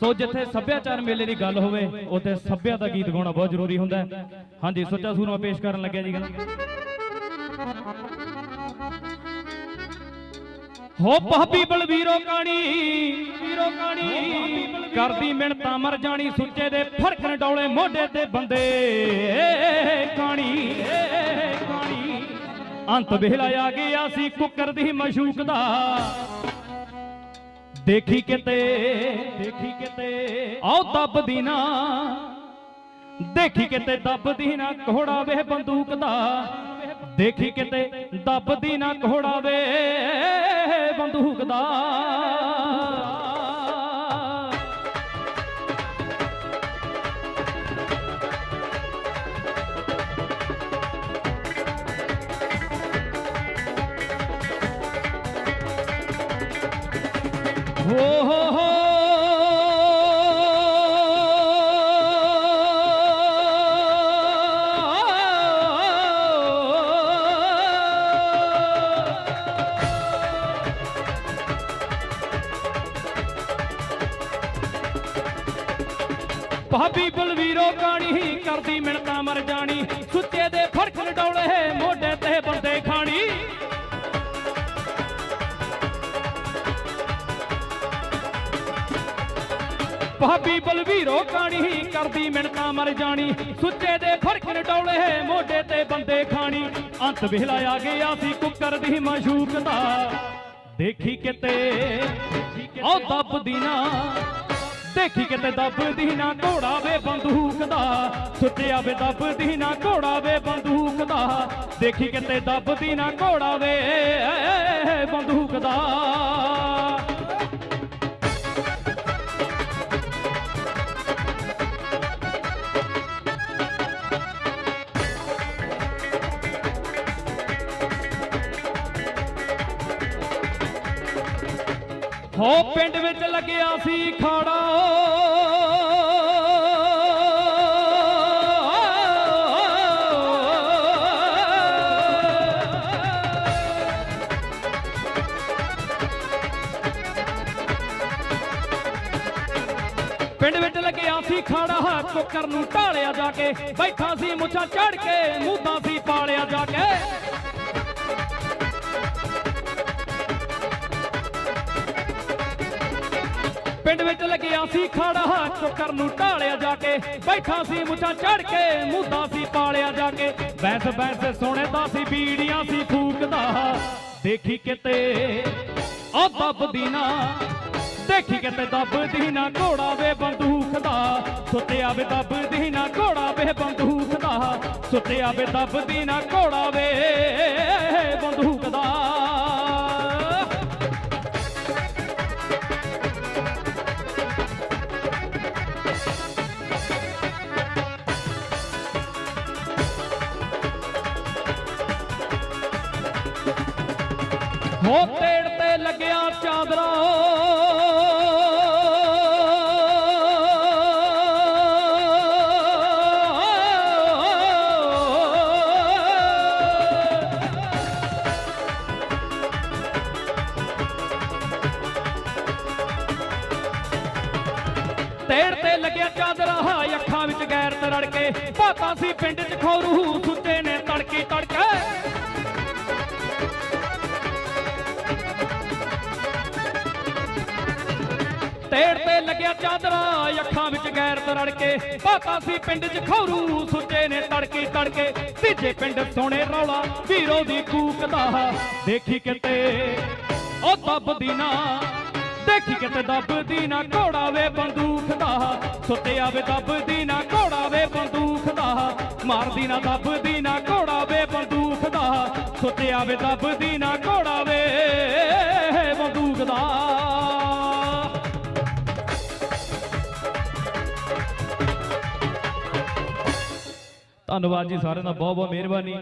ਸੋ ਜਿੱਥੇ ਸੱਭਿਆਚਾਰ ਮੇਲੇ ਦੀ ਗੱਲ ਹੋਵੇ, ਉੱਥੇ ਸੱਭਿਆ ਦਾ ਗੀਤ ਗਾਉਣਾ ਬਹੁਤ ਜ਼ਰੂਰੀ ਹੁੰਦਾ ਹੈ। ਹਾਂਜੀ, ਸੁੱਚਾ ਸੂਰਮਾ ਪੇਸ਼ ਕਰਨ ਲੱਗਿਆ ਜੀ ਹੋ ਭਾਬੀ ਬਲਵੀਰੋ ਕਾਣੀ, ਵੀਰੋ ਕਾਣੀ, ਕਰਦੀ ਮਿਹਨਤਾਂ ਮਰ ਜਾਣੀ, ਸੁੱਚੇ ਦੇ ਫਰਕਣ ਡੌਲੇ ਮੋਢੇ ਤੇ ਬੰਦੇ। ਕਾਣੀ ਕਾਣੀ, ਅੰਤ ਵੇਲਾ ਆ ਗਿਆ ਸੀ ਕੁੱਕਰ ਦੀ ਮਸ਼ੂਕ ਦਾ। ਦੇਖੀ ਕਿਤੇ ਦੇਖੀ ਕਿਤੇ ਆਉ ਦੱਬਦੀ ਨਾ। ਦੇਖੀ ਕਿਤੇ ਦੱਬਦੀ ਨਾ ਘੋੜਾ ਵੇ ਬੰਦੂਕ ਦਾ। ਦੇਖੀ ਕਿਤੇ ਦੱਬਦੀ ਨਾ ਘੋੜਾ ਵੇ ਬੰਦੂਕ ਦਾ। ਭਾਬੀ ਬਲਵੀਰੋ ਕਾਣੀ ਕਰਦੀ ਮਿਣਤਾ ਮਰ ਜਾਣੀ ਸੁੱਚੇ ਦੇ ਫੜਕ ਡੌਲੇ ਮੋਢੇ ਤੇ ਬੰਦੇ ਭਾਬੀ ਬਲਵੀਰੋ ਕਾਣੀ ਕਰਦੀ ਮਿਣਤਾ ਮਰ ਜਾਣੀ। ਸੁੱਚੇ ਦੇ ਫ਼ਰਕ ਡੌਲੇ, ਮੋਢੇ ਤੇ ਬੰਦੇ ਖਾਣੀ। ਅੰਤ ਵੇਲਾ ਆ ਗਿਆ ਸੀ ਕੁੱਕਰ ਦੀ ਮਸ਼ੂਕ ਦਾ ਦੇਖੀ ਕਿਤੇ ਉਹ ਦੱਬਦੀ ਨਾ। ਦੇਖੀ ਕਿਤੇ ਦੱਬਦੀ ਨਾ, ਘੋੜਾ ਵੇ ਬੰਦੂਕ ਦਾ ਸੁੱਚਿਆ ਵੇ ਦੱਬਦੀ ਨਾ, ਘੋੜਾ ਵੇ ਬੰਦੂਕ ਦਾ ਦੇਖੀ ਕਿਤੇ ਦੱਬਦੀ ਨਾ, ਘੋੜਾ ਵੇ ਬੰਦੂਕ ਦਾ ਪਿੰਡ ਵਿੱਚ ਲੱਗਿਆ ਸੀ ਖਾੜਾ। ਪਿੰਡ ਵਿੱਚ ਲੱਗਿਆ ਸੀ ਖਾੜਾ ਕੁੱਕਰ ਨੂੰ ਢਾਲਿਆ ਜਾ ਕੇ, ਬੈਠਾ ਸੀ ਮੁੱਛਾਂ ਚੜ ਕੇ, ਮੂੰਹਾਂ ਸੀ ਪਾਲਿਆ ਜਾ ਕੇ। ਪਿੰਡ ਵਿੱਚ ਲੱਗਿਆ ਸੀ ਖਾੜਾ ਕੁੱਕਰ ਨੂੰ ਢਾਲਿਆ ਜਾ ਕੇ। ਬੈਠਾ ਸੀ ਮੁੱਛਾਂ ਚੜ ਕੇ ਮੁੱਦਾ ਸੀ ਪਾਲਿਆ ਜਾ ਕੇ। ਬੈਂਸ ਬੈਂਸ ਸੁਣਦਾ ਸੀ, ਬੀੜੀਆਂ ਸੀ ਫੂਕਦਾ। ਦੇਖੀ ਕਿਤੇ ਉਹ ਦੱਬਦੀ ਨਾ, ਦੇਖੀ ਕਿਤੇ ਦੱਬਦੀ ਨਾ, ਘੋੜਾ ਵੇ ਬੰਦੂਕ ਦਾ ਸੁੱਤਿਆ ਵੇ ਦੱਬਦੀ ਨਾ, ਘੋੜਾ ਵੇ ਬੰਦੂਕ ਦਾ ਸੁੱਤਿਆ ਵੇ ਦੱਬਦੀ ਨਾ, ਘੋੜਾ ਵੇ ਬੰਦੂਕ ਦਾ ਹੋ ਤੇ ਲੱਗਿਆ ਚਾਦਰਾ। ਤੇੜ ਤੇ ਲੱਗਿਆ ਚਾਦਰਾ, ਅੱਖਾਂ ਵਿੱਚ ਗੈਰਤ ਰੜ ਕੇ। ਪਾਤਾ ਸੀ ਪਿੰਡ ਚ ਖੌਰੂ, ਸੁੱਤੇ ਨੇ ਤੜਕੀ ਤੜਕੇ ਤੇੜ ਤੇ ਲੱਗਿਆ ਚਾਦਰਾ, ਅੱਖਾਂ ਵਿੱਚ ਗੈਰਤ ਰੜ ਕੇ। ਪਾਤਾ ਸੀ ਪਿੰਡ 'ਚ, ਖੌਰੂ ਸੁੱਚੇ ਨੇ ਤੜਕੇ ਤੜਕੇ। ਤੀਜੇ ਪਿੰਡ ਸੋਨੇ ਰੌਲਾ, ਵੀਰੋ ਦੀ ਕੂਕ ਦੇਖੀ ਕਿਤੇ ਉਹ ਦੱਬਦੀ ਨਾ, ਦੇਖੀ ਕਿਤੇ ਦੱਬਦੀ ਨਾ, ਘੋੜਾ ਵੇ ਬੰਦੂਖ ਦਾ ਸੁੱਤਿਆ ਵੇ ਦੱਬਦੀ ਨਾ, ਘੋੜਾ ਵੇ ਬੰਦੂਕ ਦਾ ਮਾਰਦੀ ਨਾ ਦੱਬਦੀ ਨਾ, ਘੋੜਾ ਵੇ ਬੰਦੂਖ ਦਾ ਸੁੱਤਿਆ ਵੇ ਦੱਬਦੀ ਨਾ, ਘੋੜਾ ਵੇ ਧੰਨਵਾਦ ਜੀ ਸਾਰਿਆਂ ਦਾ ਬਹੁਤ ਬਹੁਤ ਮਿਹਰਬਾਨੀ।